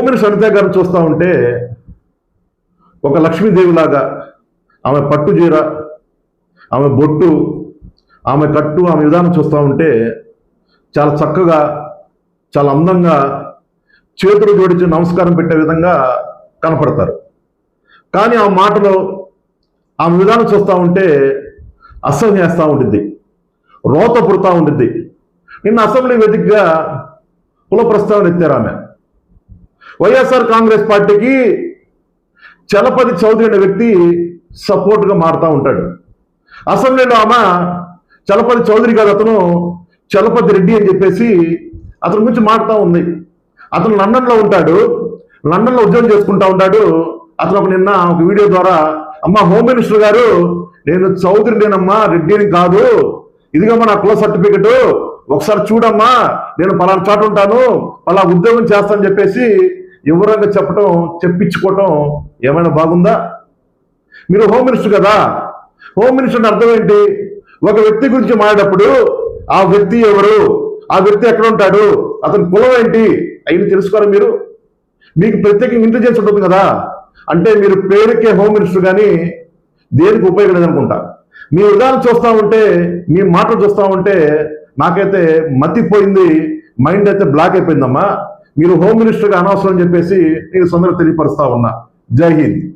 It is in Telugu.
హోమిని సరిత గారు చూస్తూ ఉంటే ఒక లక్ష్మీదేవిలాగా ఆమె పట్టు చీర ఆమె బొట్టు ఆమె కట్టు ఆమె విధానం చూస్తూ ఉంటే చాలా చక్కగా చాలా అందంగా చేతులు జోడించి నమస్కారం పెట్టే విధంగా కనపడతారు. కానీ ఆ మాటలో ఆమె విధానం చూస్తూ ఉంటే అసహ్యం వేస్తూ ఉండిద్ది. రోత పుడతా ఉండిద్ది. నిన్న అసెంబ్లీ వేదికగా కుల ప్రస్తావన ఎత్తారు ఆమె. వైఎస్ఆర్ కాంగ్రెస్ పార్టీకి చలపతి చౌదరి అనే వ్యక్తి సపోర్ట్గా మారుతూ ఉంటాడు. అసెంబ్లీలో ఆమె చలపతి చౌదరి గారు అతను చలపతి రెడ్డి అని చెప్పేసి అతని గురించి మారుతూ ఉంది. అతను లండన్లో ఉంటాడు. లండన్లో ఉద్యోగం చేసుకుంటా ఉంటాడు. అతను ఒక నిన్న ఒక వీడియో ద్వారా అమ్మ హోమ్ మినిస్టర్ గారు నేను చౌదరి లేనమ్మా రెడ్డి రెడ్డిని కాదు. ఇదిగమ్మా నా కుల సర్టిఫికెట్. ఒకసారి చూడమ్మా. నేను పలానా చాటు ఉంటాను. పలా ఉద్యోగం చేస్తానని చెప్పేసి వివరంగా చెప్పటం చెప్పించుకోవటం ఏమైనా బాగుందా? మీరు హోమ్ మినిస్టర్ కదా. హోమ్ మినిస్టర్ అర్థం ఏంటి? ఒక వ్యక్తి గురించి మాట్లాడేటప్పుడు ఆ వ్యక్తి ఎవరు? ఆ వ్యక్తి ఎక్కడ ఉంటాడు? అతని కులం ఏంటి? అవి తెలుసుకోరా మీరు? మీకు ప్రత్యేకంగా ఇంటెలిజెన్స్ ఉంటుంది కదా. అంటే మీరు పేరుకే హోమ్ మినిస్టర్ కానీ దేనికి ఉపయోగం లేదనుకుంటా మీ విధానం చూస్తా ఉంటే మీ మాటలు చూస్తా ఉంటే నాకైతే మతిపోయింది మైండ్ అయితే బ్లాక్ అయిపోయిందమ్మా. మీరు హోమ్ మినిస్టర్గా అనవసరం చెప్పేసి నేను సొంతంగా తెలియపరుస్తా ఉన్నా. జై హింద్.